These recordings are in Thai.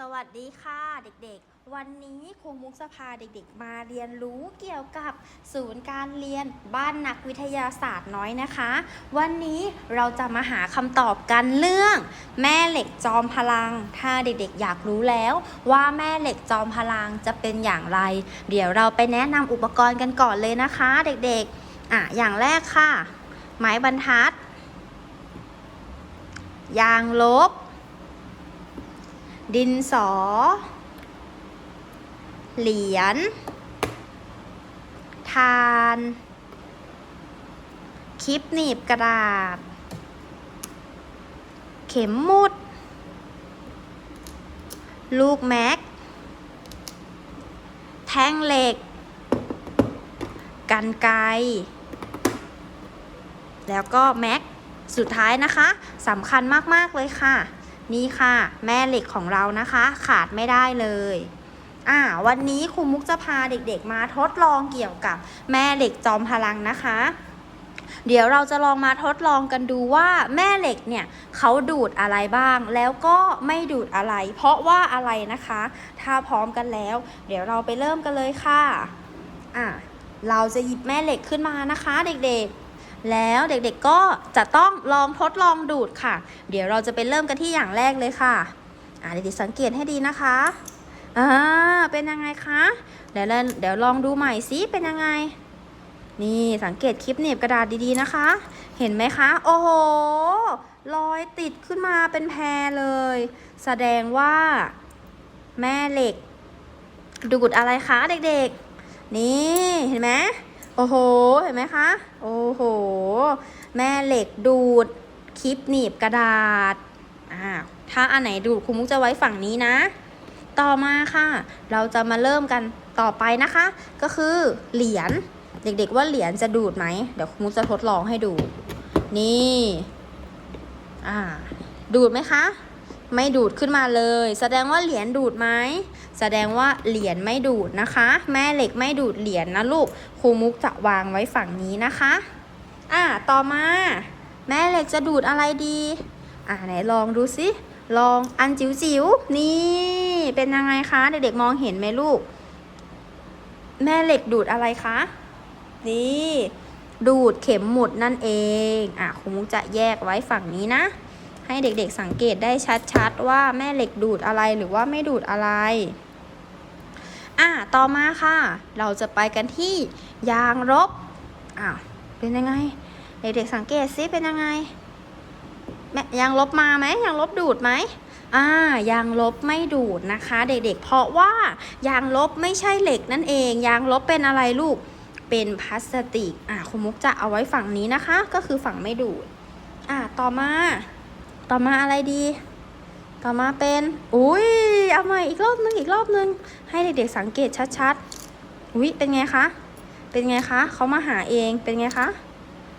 สวัสดีค่ะเด็กๆ วันนี้ครูมุกจะพาเด็กๆ มาเรียนรู้เกี่ยวกับศูนย์การเรียนบ้านนักวิทยาศาสตร์น้อยนะคะ วันนี้เราจะมาหาคำตอบกันเรื่อง แม่เหล็กจอมพลัง ถ้าเด็กๆ อยากรู้แล้วว่าแม่เหล็กจอมพลังจะเป็นอย่างไร เดี๋ยวเราไปแนะนำอุปกรณ์กันก่อนเลยนะคะ เด็กๆ อะอย่างแรกค่ะ ไม้บรรทัด ยางลบ ดินสอ เหรียญ ทาน คลิปหนีบกระดาษ เข็มมุด ลูกแม็ก แท่งเหล็ก กันไกรแล้วก็แม็ก สุดท้ายนะคะสำคัญมาก ๆ เลยค่ะ นี่ค่ะ แม่เหล็กของเรานะคะ ขาดไม่ได้เลยอ่าวันนี้ครูมุกจะพาเด็กๆมาทดลองเกี่ยวกับแม่เหล็กจอมพลังนะคะ เดี๋ยวเราจะลองมาทดลองกันดูว่าแม่เหล็กเนี่ยเขาดูดอะไรบ้าง แล้วก็ไม่ดูดอะไร เพราะว่าอะไรนะคะ ถ้าพร้อมกันแล้ว เดี๋ยวเราไปเริ่มกันเลยค่ะอ่าเราจะหยิบแม่เหล็กขึ้นมานะคะ เด็กๆ แล้วเด็กๆก็จะต้องลองทดลองดูดค่ะ เดี๋ยวเราจะไปเริ่มกันที่อย่างแรกเลยค่ะอ่าเด็กๆสังเกตให้ดีนะคะอ่าเป็นยังไงคะเดี๋ยวเเดี๋ยวลองดูใหม่สิเป็นยังไง นี่สังเกตคลิปหนีบกระดาษดีๆนะคะ เห็นไหมคะ โอ้โหรอยติดขึ้นมาเป็นแพรเลย แสดงว่า แม่เหล็ก ดูดอะไรคะเด็กๆ นี่เห็นไหม โอ้โห เห็นไหมคะ โอ้โห แม่เหล็กดูด คลิปหนีบกระดาษ อ่า ถ้าอันไหนดูดครูมุกจะไว้ฝั่งนี้นะ ต่อมาค่ะ เราจะมาเริ่มกันต่อไปนะคะ ก็คือเหรียญ เด็กๆว่าเหรียญจะดูดไหม เดี๋ยวครูมุกจะทดลองให้ดู นี่ อ่า ดูดไหมคะ ไม่ดูดขึ้นมาเลย แสดงว่าเหรียญดูดไหมแสดงว่าเหรียญไม่ดูดนะคะ แม่เหล็กไม่ดูดเหรียญนะลูกครูมุกจะวางไว้ฝั่งนี้นะคะอ่าต่อมา แม่เหล็กจะดูดอะไรดีอ่าไหนลองดูสิลองอันจิ๋วจิ๋วๆนี่เป็นยังไงคะ เด็กๆมองเห็นไหมลูก แม่เหล็กดูดอะไรคะนี่ดูดเข็มหมุดนั่นเอง อะครูมุกจะแยกไว้ฝั่งนี้นะ ให้เด็กๆสังเกตได้ชัดๆ ว่าแม่เหล็กดูดอะไรหรือว่าไม่ดูดอะไรอะต่อมาค่ะ เราจะไปกันที่ยางลบอ้าวเป็นยังไง เด็กๆสังเกตซิเป็นยังไงแม่ยางลบมาไหมยางลบดูดไหมอ่ายางลบไม่ดูดนะคะ เด็กๆ เพราะว่ายางลบไม่ใช่เหล็กนั่นเอง ยางลบเป็นอะไรลูกเป็นพลาสติกอะคุณมุกจะเอาไว้ฝั่งนี้นะคะ ก็คือฝั่งไม่ดูดอะต่อมา ต่อมาอะไรดี ต่อมาเป็น อุ้ยเอาใหม่อีกรอบนึงอีกรอบนึง ให้เด็กๆสังเกตชัดๆ อุ้ยเป็นไงคะ เป็นไงคะเขามาหาเองเป็นไงคะ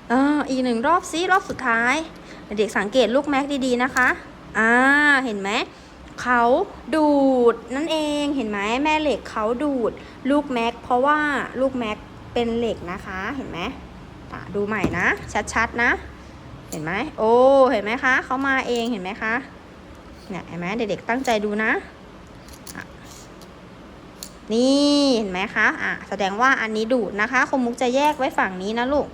เอออีกหนึ่งรอบซิรอบสุดท้าย เด็กๆสังเกตลูกแม็กดีๆนะคะ อ่าเห็นไหมเขาดูดนั่นเองเห็นไหมแม่เหล็กเขาดูด ลูกแม็กเพราะว่าลูกแม็กเป็นเหล็กนะคะเห็นไหมดูใหม่นะ ชัดๆนะ เห็นไหมโอ้เห็นไหมคะเขามาเองเห็นไหมคะเนี่ยเห็นไหมเด็กๆตั้งใจดูนะ นี่เห็นไหมคะอะแสดงว่าอันนี้ดูดนะคะคุณมุกจะแยกไว้ฝั่งนี้นะลูก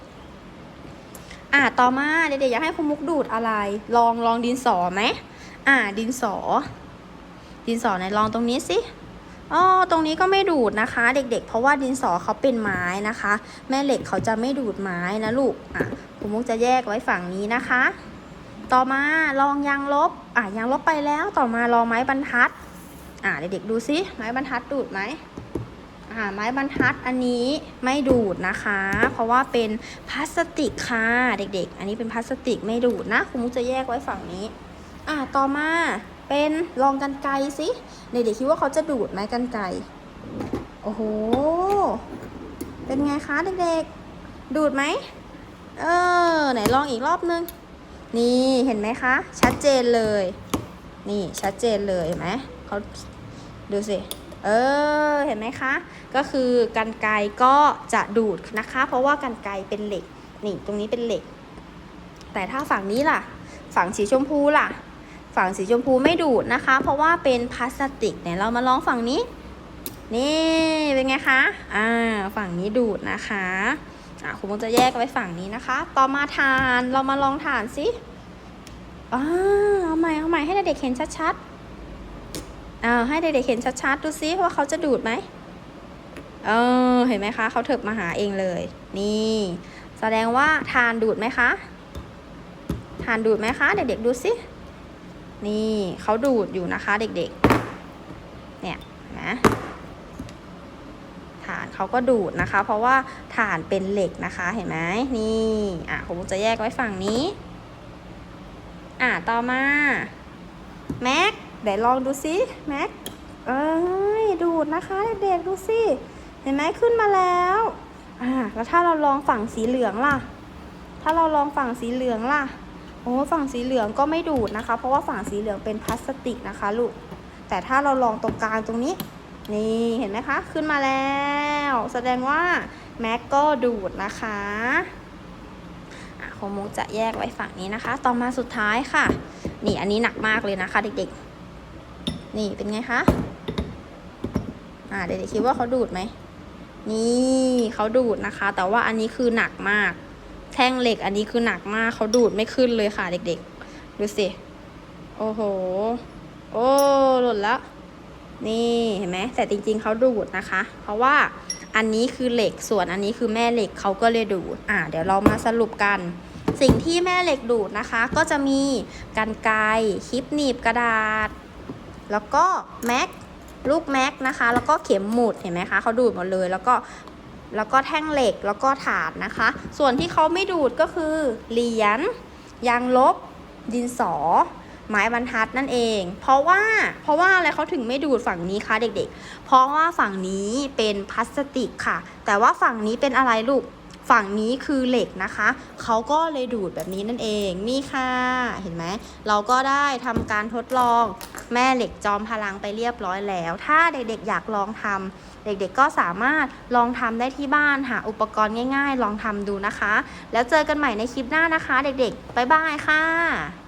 อะต่อมาเด็กๆอยากให้คุณมุกดูดอะไร ลองลองดินสอไหมอะดินสอ ดินสอไหนลองตรงนี้สิอ๋อตรงนี้ก็ไม่ดูดนะคะ เด็กๆ เพราะว่าดินสอเขาเป็นไม้นะคะ แม่เหล็กเขาจะไม่ดูดไม้นะลูกอะ คุณมุกจะแยกไว้ฝั่งนี้นะคะ ต่อมาลองยางลบ อะยางลบไปแล้ว ต่อมาลองไม้บรรทัด อะเด็กๆดูซิไม้บรรทัดดูดไหมอ่าไม้บรรทัดอันนี้ไม่ดูดนะคะ เพราะว่าเป็นพลาสติกค่ะเด็กๆ อันนี้เป็นพลาสติกไม่ดูดนะคุณมุกจะแยกไว้ฝั่งนี้ อะต่อมาเป็นลองกันไกสิเด็กๆคิดว่าเขาจะดูดไหมกันไกโอ้โห เป็นไงคะเด็กๆ ดูดไหม เออ ไหนลองอีกรอบนึง นี่เห็นไหมคะ ชัดเจนเลย นี่ชัดเจนเลยเห็นไหมเขาดูสิ เออ เห็นไหมคะ ก็คือกันไกรก็จะดูดนะคะ เพราะว่ากันไกรเป็นเหล็ก นี่ตรงนี้เป็นเหล็ก แต่ถ้าฝั่งนี้ล่ะ ฝั่งสีชมพูล่ะฝฝั่งสีชมพูไม่ดูดนะคะ เพราะว่าเป็นพลาสติกเนี่ยเรามาลองฝั่งนี้ นี่เป็นไงคะ อ่า ฝั่งนี้ดูดนะคะ อ่าคุณมุกจะแยกไว้ฝั่งนี้นะคะ ต่อมาทานเรามาลองทานสิอ่าเอาใหม่เอาใหม่ให้เด็กๆเห็นชัดๆอ่าให้เด็กๆเห็นชัดๆดูซิว่าเขาจะดูดไหมเออเห็นไหมคะเขาเถิบมาหาเองเลย นี่ แสดงว่าทานดูดไหมคะ ทานดูดไหมคะ เด็กๆดูสินี่เขาดูดอยู่นะคะ เด็กๆ เนี่ยนะ เขาก็ดูดนะคะ เพราะว่าฐานเป็นเหล็กนะคะเห็นไหมนี่อะผมจะแยกไว้ฝั่งนี้ อะต่อมาแม็กเดี๋ยวลองดูสิแม็กเอ้ยดูดนะคะเด็กๆดูสิเห็นไหมขึ้นมาแล้วอ่าแล้วถ้าเราลองฝั่งสีเหลืองล่ะ ถ้าเราลองฝั่งสีเหลืองล่ะโอ้ฝั่งสีเหลืองก็ไม่ดูดนะคะ เพราะว่าฝั่งสีเหลืองเป็นพลาสติกนะคะลูกแต่ถ้าเราลองตรงกลางตรงนี้ นี่เห็นไหมคะ ขึ้นมาแล้ว แสดงว่าแม็กก็ดูดนะคะโคมุจะแยกไว้ฝั่งนี้นะคะ ต่อมาสุดท้ายค่ะ นี่อันนี้หนักมากเลยนะคะเด็กๆ นี่เป็นไงคะ อ่าเด็กๆคิดว่าเขาดูดไหม นี่เขาดูดนะคะ แต่ว่าอันนี้คือหนักมาก แท่งเหล็กอันนี้คือหนักมากเขาดูดไม่ขึ้นเลยค่ะ เด็กๆ ดูสิ โอ้โห โอ้หล่นแล้ว นี่เห็นไหมแต่จริงๆเขาดูดนะคะ เพราะว่าอันนี้คือเหล็กส่วนอันนี้คือแม่เหล็กเขาก็เลยดูด อ่า เดี๋ยวเรามาสรุปกัน สิ่งที่แม่เหล็กดูดนะคะ ก็จะมีกันไกคลิปหนีบกระดาษ แล้วก็แม็กลูกแม็กนะคะ แล้วก็เข็มหมุดเห็นไหมคะเขาดูดหมดเลยแล้วก็แล้วก็แท่งเหล็กแล้วก็ถาดนะคะ ส่วนที่เขาไม่ดูดก็คือเหรียญยางลบดินสอ ไม้บรรทัดนั่นเอง เพราะว่าเพราะว่าอะไรเขาถึงไม่ดูดฝั่งนี้คะเด็กๆ เพราะว่าฝั่งนี้เป็นพลาสติกค่ะ แต่ว่าฝั่งนี้เป็นอะไรลูกฝั่งนี้คือเหล็กนะคะ เขาก็เลยดูดแบบนี้นั่นเอง นี่ค่ะ เห็นไหม เราก็ได้ทำการทดลองแม่เหล็กจอมพลังไปเรียบร้อยแล้ว ถ้าเด็กๆอยากลองทำ เด็กๆก็สามารถลองทำได้ที่บ้าน หาอุปกรณ์ง่ายๆ ลองทำดูนะคะ แล้วเจอกันใหม่ในคลิปหน้านะคะ เด็กๆ บ๊ายบายค่ะ